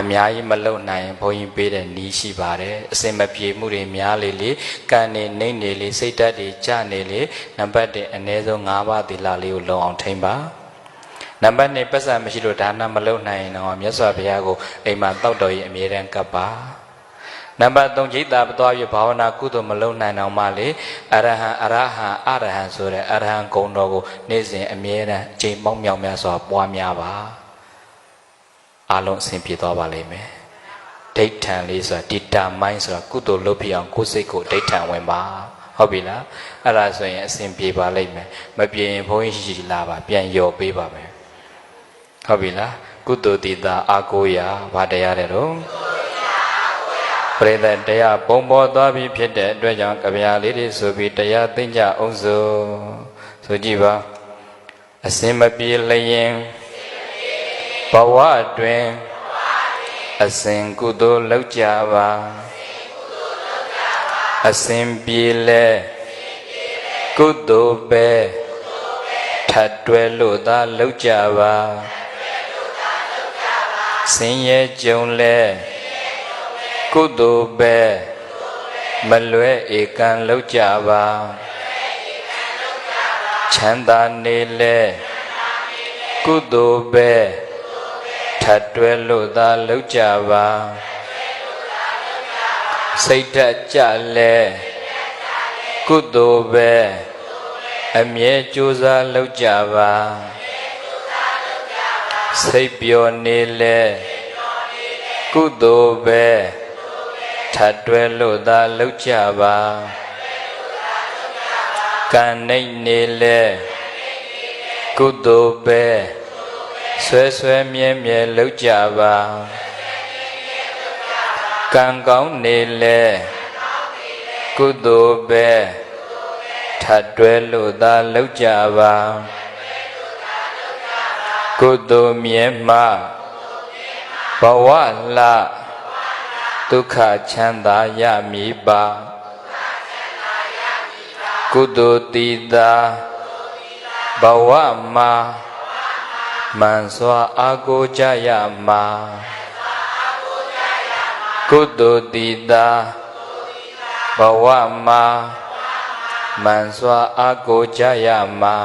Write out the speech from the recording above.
အများကြီးမလုံနိုင်ဘုန်းကြီးပေးတဲ့နီးရှိပါတယ်အစင်မပြေမှုတွေများလေလေကံနေနှိမ့်နေလေစိတ်ဓာတ်တွေကျနေလေနံပါတ်1အနည်းဆုံး၅ပါးသီလလေးကိုလုံအောင်ထိမ့်ပါနံပါတ်2ပတ်စံမရှိလို့ဒါနမလုံနိုင်ရင်တော့မြတ်စွာဘုရားကိုအိမ်မှာတောက်တော်ရင်အမြဲတမ်းကပ်ပါနံပါတ်3จิตတာပသွားပြီးဘာဝနာကုသိုလ်မလုံနိုင်အောင်မလေအရဟံအရဟံအရဟံဆိုတဲ့အရဟံဂုဏ်တော်ကိုနေ့စဉ်အမြဲတမ်းအချိန်ပေါင်းမြောက်များစွာပွားများပါ အလုံးအဆင်ပြေသွားပါလိမ့်မယ်ဒိဋ္ဌံလေးဆိုတာဒီတာမိုင်းဆိုတာကုသိုလ်လုပ်ပြအောင်ကိုယ်စိတ်ကိုဒိဋ္ဌံဝင်ပါဟုတ်ပြီလားအဲ့ဒါဆိုရင်အဆင်ပြေပါလိမ့်မယ်မပြေရင်ဘုန်းကြီးရှိလာပါပြန်ယော်ပေးပါမယ်ဟုတ်ပြီလားကုသိုလ်တည်တာအာကိုရာဘာတရားတဲ့တော့ပရိသတ်တရားပုံပေါ်သွားပြီဖြစ်တဲ့အတွက်ကြောင့်ကြဗျာလေးတွေဆိုပြီးတရားသိကြအောင်စို့ဆိုကြည့်ပါအစင်မပြေလျင် ဘဝအတွင်အစဉ်ကုသိုလ်လောက်ကြပါအစဉ်ပြေလဲကုသိုလ်ပဲထပ်တွဲလို့သာလောက်ကြပါဆင်းရဲကြုံလဲကုသိုလ်ပဲမလွဲဧကံလောက်ကြပါချမ်းသာနေလဲကုသိုလ်ပဲ ထပ်တွဲလို့သာလောက်ကြပါစိတ်ဓာတ်ကြလဲကုသိုလ်ပဲအမြဲကြိုးစားလောက်ကြပါစိတ်ပျော်နေလဲကုသိုလ်ပဲထပ်တွဲလို့သာလောက်ကြပါကံနှိမ့်နေလဲကုသိုလ်ပဲ ဆွဲဆွဲမြဲမြဲလောက်ကြပါကံကောင်းနေလဲကုသိုလ်ပဲထပ်တွဲလို့သာလောက်ကြပါကုသိုလ်မြဲမှဘဝလဒုက္ခချမ်းသာရမည်ပါကုသိုလ်တည်တာဘဝမှာ မှန်စွာအာကိုကြရမှာကုသိုလ်တည်တာဘဝမှာမှန်စွာအာကိုကြရမှာ